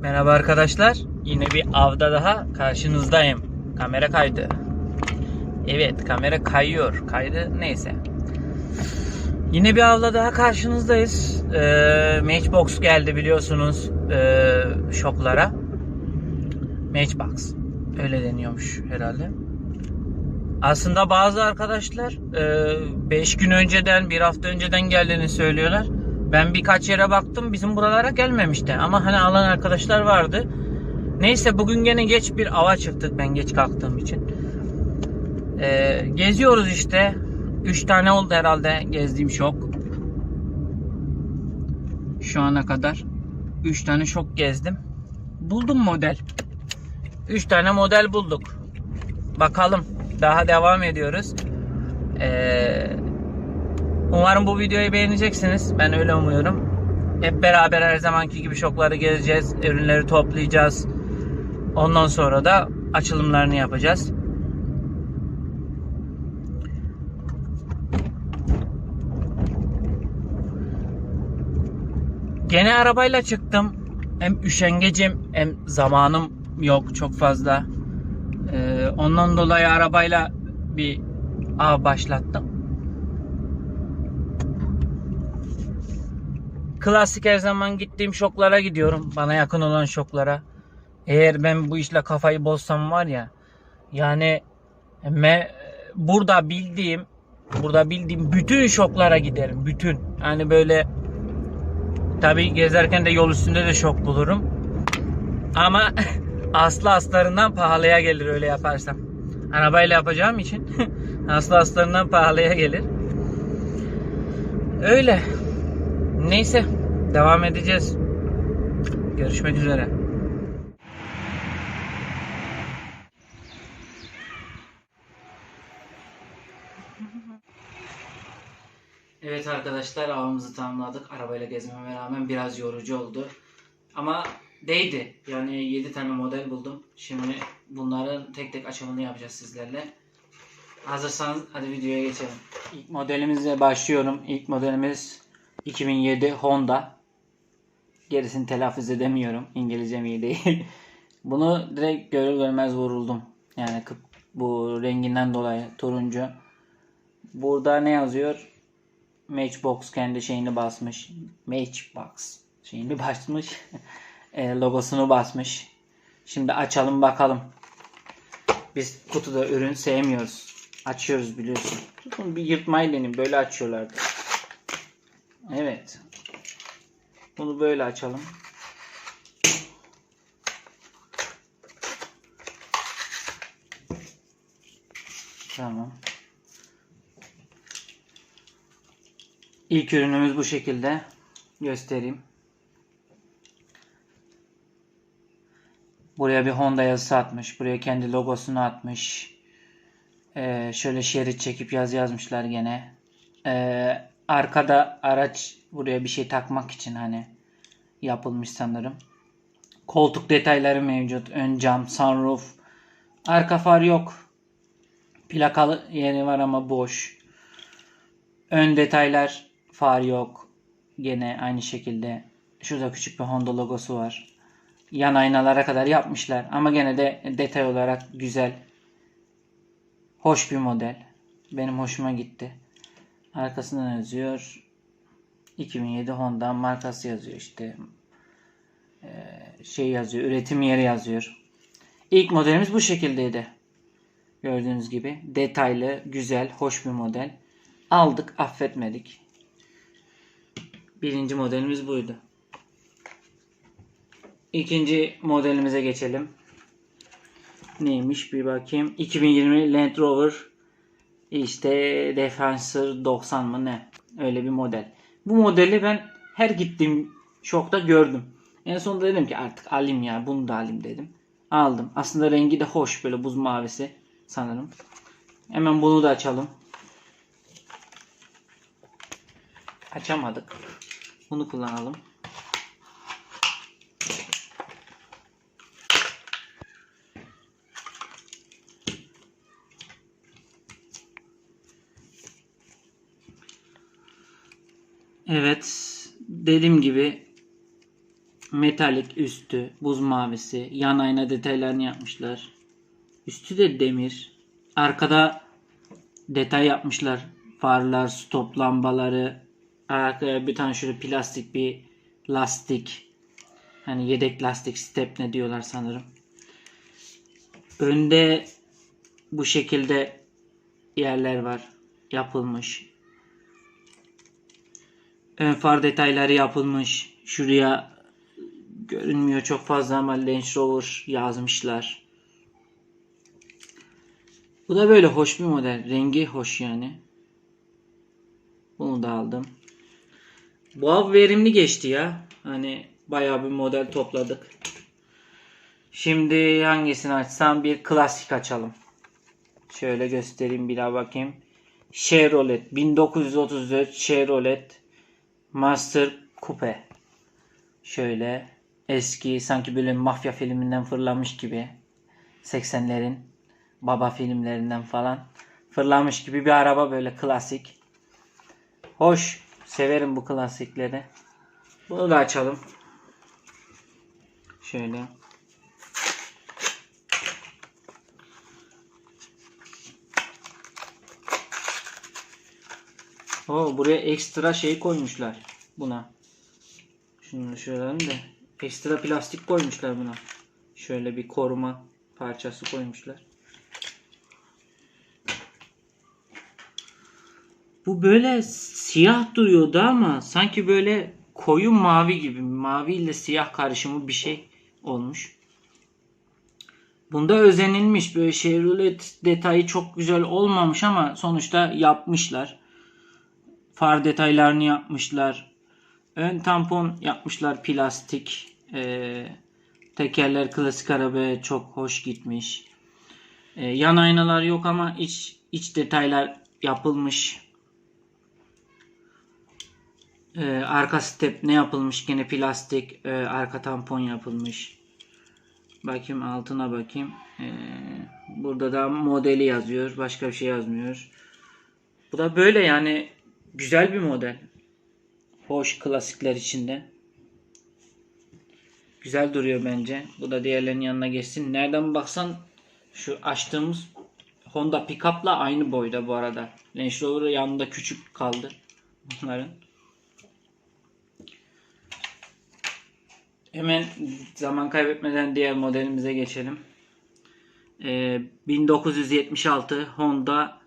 Merhaba arkadaşlar. Yine bir avda daha karşınızdayım. Kamera kaydı. Evet kamera kayıyor. Kaydı neyse. Yine bir avda daha karşınızdayız. Ee, Matchbox geldi biliyorsunuz ee, shoplara. Matchbox. Öyle deniyormuş herhalde. Aslında bazı arkadaşlar 5 gün önceden, bir hafta önceden geldiğini söylüyorlar. Ben birkaç yere baktım bizim buralara gelmemişti. Ama hani alan arkadaşlar vardı. Neyse bugün gene geç bir ava çıktık ben geç kalktığım için. Ee, geziyoruz işte. 3 tane oldu herhalde gezdiğim şok. Şu ana kadar 3 tane şok gezdim. Buldum model. 3 tane model bulduk. Bakalım. Daha devam ediyoruz. Ee, umarım bu videoyu beğeneceksiniz. Ben öyle umuyorum. Hep beraber her zamanki gibi şokları gezeceğiz. Ürünleri toplayacağız. Ondan sonra da açılımlarını yapacağız. Gene arabayla çıktım. Hem üşengecim hem zamanım yok çok fazla. Ee, ondan dolayı arabayla bir av başlattım. Klasik her zaman gittiğim şoklara gidiyorum. Bana yakın olan şoklara. Eğer ben bu işle kafayı bozsam var ya yani me, burada bildiğim burada bildiğim bütün şoklara giderim. Bütün. Yani böyle tabi gezerken de yol üstünde de şok bulurum. Ama aslı aslarından pahalıya gelir öyle yaparsam. Arabayla yapacağım için aslı aslarından pahalıya gelir. Öyle. Neyse devam edeceğiz. Görüşmek üzere. Evet arkadaşlar avımızı tamamladık. Arabayla gezmeme rağmen biraz yorucu oldu. Ama değdi. Yani 7 tane model buldum. Şimdi bunların tek tek açımını yapacağız sizlerle. Hazırsanız hadi videoya geçelim. İlk modelimizle başlıyorum. İlk modelimiz 2007 Honda. Gerisini telaffuz edemiyorum. İngilizcem iyi değil. Bunu direkt görür görmez vuruldum. Yani bu renginden dolayı turuncu. Burada ne yazıyor? Matchbox kendi şeyini basmış. Matchbox şeyini basmış. E, logosunu basmış. Şimdi açalım bakalım. Biz kutuda ürün sevmiyoruz. Açıyoruz biliyorsun. Tutun bir yırtmayı deneyin. Böyle açıyorlardı. Evet. Bunu böyle açalım. Tamam. İlk ürünümüz bu şekilde. Göstereyim. Buraya bir Honda yazısı atmış. Buraya kendi logosunu atmış. Ee, şöyle şerit çekip yazı yazmışlar gene. Ee, arkada araç buraya bir şey takmak için hani yapılmış sanırım. Koltuk detayları mevcut. Ön cam, sunroof. Arka far yok. Plakalı yeri var ama boş. Ön detaylar far yok. Gene aynı şekilde. Şurada küçük bir Honda logosu var. Yan aynalara kadar yapmışlar. Ama gene de detay olarak güzel. Hoş bir model. Benim hoşuma gitti. Arkasından yazıyor. 2007 Honda markası yazıyor işte. Ee, şey yazıyor. Üretim yeri yazıyor. İlk modelimiz bu şekildeydi. Gördüğünüz gibi detaylı, güzel, hoş bir model. Aldık, affetmedik. Birinci modelimiz buydu. İkinci modelimize geçelim. Neymiş bir bakayım. 2020 Land Rover işte Defensor 90 mı ne? Öyle bir model. Bu modeli ben her gittiğim şokta gördüm. En sonunda dedim ki artık alayım ya bunu da alayım dedim. Aldım. Aslında rengi de hoş böyle buz mavisi sanırım. Hemen bunu da açalım. Açamadık. Bunu kullanalım. Evet. Dediğim gibi metalik üstü, buz mavisi, yan ayna detaylarını yapmışlar. Üstü de demir. Arkada detay yapmışlar. Farlar, stop lambaları. Arkaya bir tane şöyle plastik bir lastik. Hani yedek lastik step ne diyorlar sanırım. Önde bu şekilde yerler var. Yapılmış. Ön far detayları yapılmış. Şuraya görünmüyor çok fazla ama Range Rover yazmışlar. Bu da böyle hoş bir model. Rengi hoş yani. Bunu da aldım. Bu av verimli geçti ya. Hani bayağı bir model topladık. Şimdi hangisini açsam bir klasik açalım. Şöyle göstereyim bir daha bakayım. Chevrolet 1934 Chevrolet Master Coupe. Şöyle eski sanki böyle mafya filminden fırlamış gibi 80'lerin baba filmlerinden falan fırlamış gibi bir araba böyle klasik. Hoş. Severim bu klasikleri. Bunu da açalım. Şöyle. Oo, buraya ekstra şey koymuşlar buna. Şunu şöyle de ekstra plastik koymuşlar buna. Şöyle bir koruma parçası koymuşlar. Bu böyle siyah duruyordu ama sanki böyle koyu mavi gibi. Mavi ile siyah karışımı bir şey olmuş. Bunda özenilmiş. Böyle Chevrolet detayı çok güzel olmamış ama sonuçta yapmışlar. Far detaylarını yapmışlar. Ön tampon yapmışlar plastik. Ee, tekerler klasik arabaya çok hoş gitmiş. Ee, yan aynalar yok ama iç iç detaylar yapılmış. Ee, arka step ne yapılmış? Gene plastik. Ee, arka tampon yapılmış. Bakayım altına bakayım. Ee, burada da modeli yazıyor. Başka bir şey yazmıyor. Bu da böyle yani güzel bir model. Hoş klasikler içinde. Güzel duruyor bence. Bu da diğerlerinin yanına geçsin. Nereden baksan şu açtığımız Honda Pickup'la aynı boyda bu arada. Range Rover yanında küçük kaldı bunların. Hemen zaman kaybetmeden diğer modelimize geçelim. Ee, 1976 Honda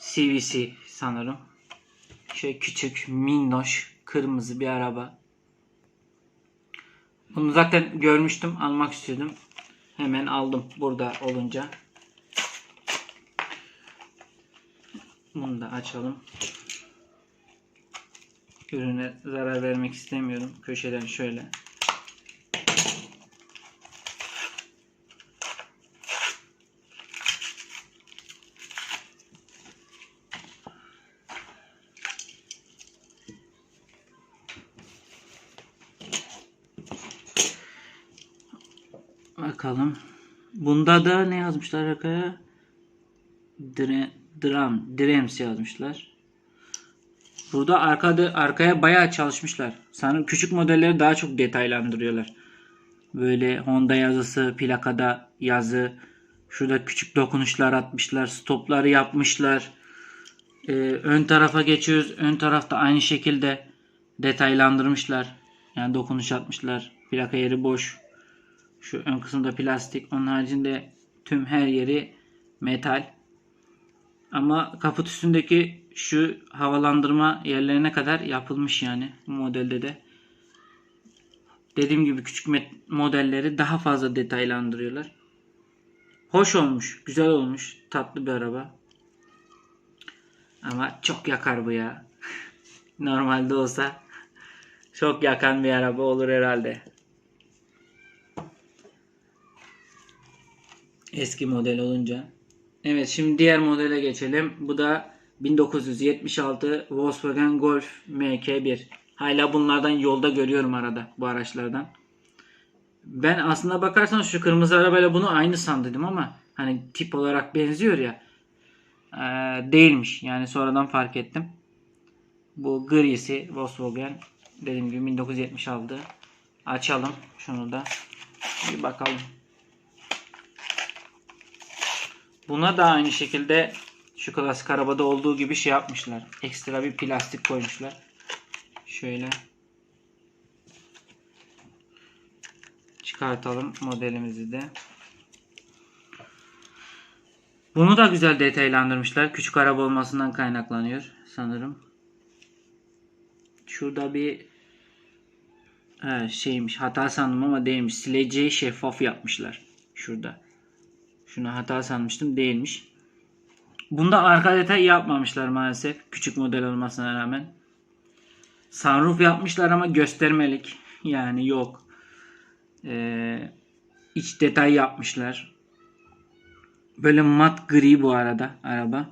CVC sanırım. Şöyle küçük, minnoş, kırmızı bir araba. Bunu zaten görmüştüm, almak istiyordum. Hemen aldım burada olunca. Bunu da açalım. Ürüne zarar vermek istemiyorum. Köşeden şöyle. Bakalım. Bunda da ne yazmışlar arkaya? Dre, dram, Dreams yazmışlar. Burada arkada arkaya bayağı çalışmışlar. Sanırım küçük modelleri daha çok detaylandırıyorlar. Böyle Honda yazısı, plakada yazı, şurada küçük dokunuşlar atmışlar, stopları yapmışlar. Ee, ön tarafa geçiyoruz. Ön tarafta aynı şekilde detaylandırmışlar. Yani dokunuş atmışlar. Plaka yeri boş. Şu ön kısımda plastik. Onun haricinde tüm her yeri metal. Ama kaput üstündeki şu havalandırma yerlerine kadar yapılmış yani bu modelde de. Dediğim gibi küçük modelleri daha fazla detaylandırıyorlar. Hoş olmuş, güzel olmuş, tatlı bir araba. Ama çok yakar bu ya. Normalde olsa çok yakan bir araba olur herhalde. Eski model olunca. Evet şimdi diğer modele geçelim. Bu da 1976 Volkswagen Golf MK1. Hala bunlardan yolda görüyorum arada bu araçlardan. Ben aslında bakarsan şu kırmızı arabayla bunu aynı sandım ama hani tip olarak benziyor ya. Ee, değilmiş. Yani sonradan fark ettim. Bu grisi Volkswagen dediğim gibi 1976 Açalım şunu da. Bir bakalım. Buna da aynı şekilde şu klasik arabada olduğu gibi şey yapmışlar. Ekstra bir plastik koymuşlar. Şöyle. Çıkartalım modelimizi de. Bunu da güzel detaylandırmışlar. Küçük araba olmasından kaynaklanıyor sanırım. Şurada bir şeymiş hata sandım ama değilmiş. Sileceği şeffaf yapmışlar. Şurada. Şuna hata sanmıştım değilmiş. Bunda arka detay yapmamışlar maalesef. Küçük model olmasına rağmen. Sunroof yapmışlar ama göstermelik. Yani yok. Ee, iç detay yapmışlar. Böyle mat gri bu arada araba.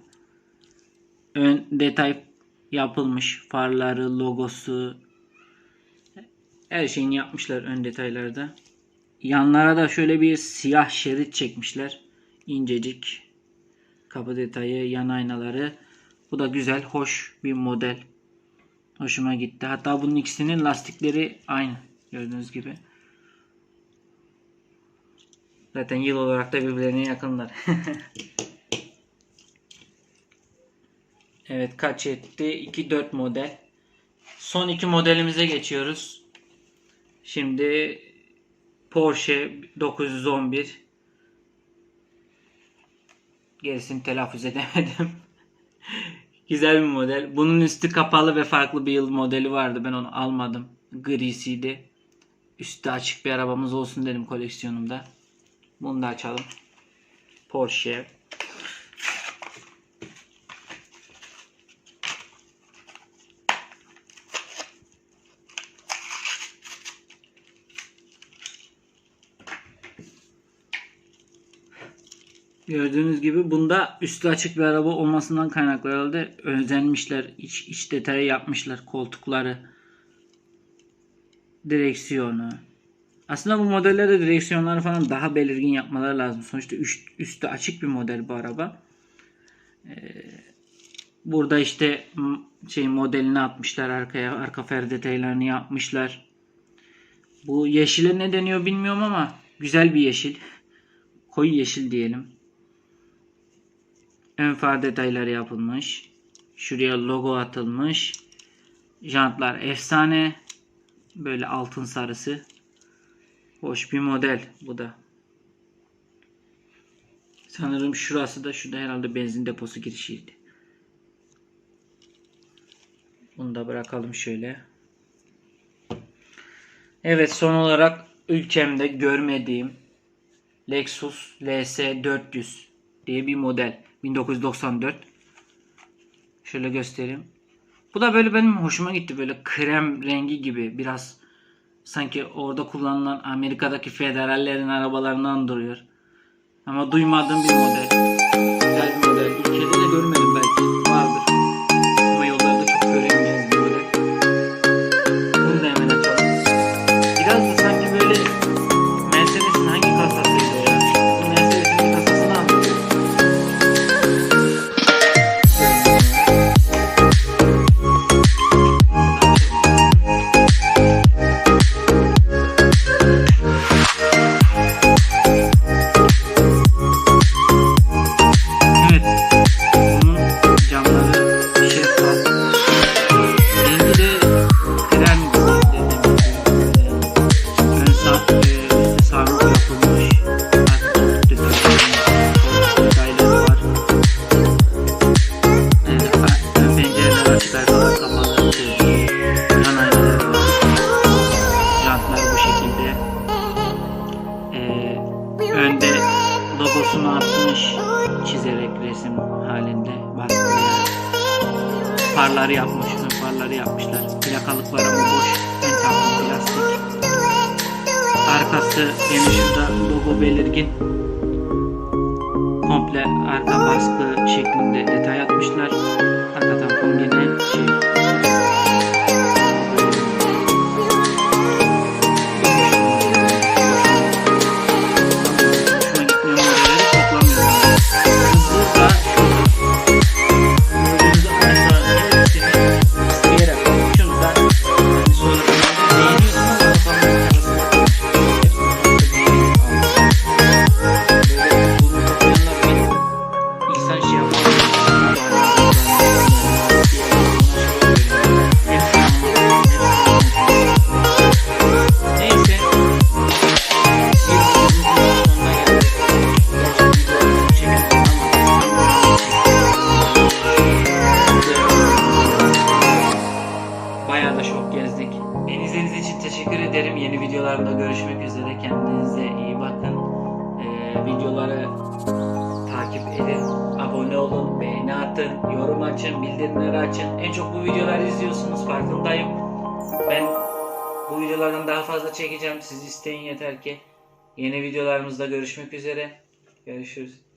Ön detay yapılmış. Farları, logosu, her şeyini yapmışlar ön detaylarda. Yanlara da şöyle bir siyah şerit çekmişler. İncecik. Kapı detayı, yan aynaları. Bu da güzel, hoş bir model. Hoşuma gitti. Hatta bunun ikisinin lastikleri aynı. Gördüğünüz gibi. Zaten yıl olarak da birbirlerine yakınlar. evet kaç etti? 2.4 model. Son iki modelimize geçiyoruz. Şimdi Porsche 911 gerisini telaffuz edemedim. Güzel bir model. Bunun üstü kapalı ve farklı bir yıl modeli vardı. Ben onu almadım. Grisiydi. Üstü açık bir arabamız olsun dedim koleksiyonumda. Bunu da açalım. Porsche. Gördüğünüz gibi bunda üstü açık bir araba olmasından kaynaklı herhalde özenmişler. İç, iç detayı yapmışlar. Koltukları. Direksiyonu. Aslında bu modellerde direksiyonları falan daha belirgin yapmaları lazım. Sonuçta üst, üstü açık bir model bu araba. Ee, burada işte şey modelini atmışlar arkaya. Arka fer detaylarını yapmışlar. Bu yeşile ne deniyor bilmiyorum ama güzel bir yeşil. Koyu yeşil diyelim. Ön far detayları yapılmış. Şuraya logo atılmış. Jantlar efsane. Böyle altın sarısı. Hoş bir model bu da. Sanırım şurası da şurada herhalde benzin deposu girişiydi. Bunu da bırakalım şöyle. Evet son olarak ülkemde görmediğim Lexus LS 400 diye bir model. 1994. Şöyle göstereyim. Bu da böyle benim hoşuma gitti. Böyle krem rengi gibi. Biraz sanki orada kullanılan Amerika'daki federallerin arabalarından duruyor. Ama duymadığım bir model. Güzel bir model. Ülkede de görmedim belki. Vardır. Şeklinde detay atmışlar. Arka tampon yine şey. En çok bu videoları izliyorsunuz. Farkındayım. Ben bu videolardan daha fazla çekeceğim. Siz isteyin yeter ki. Yeni videolarımızda görüşmek üzere. Görüşürüz.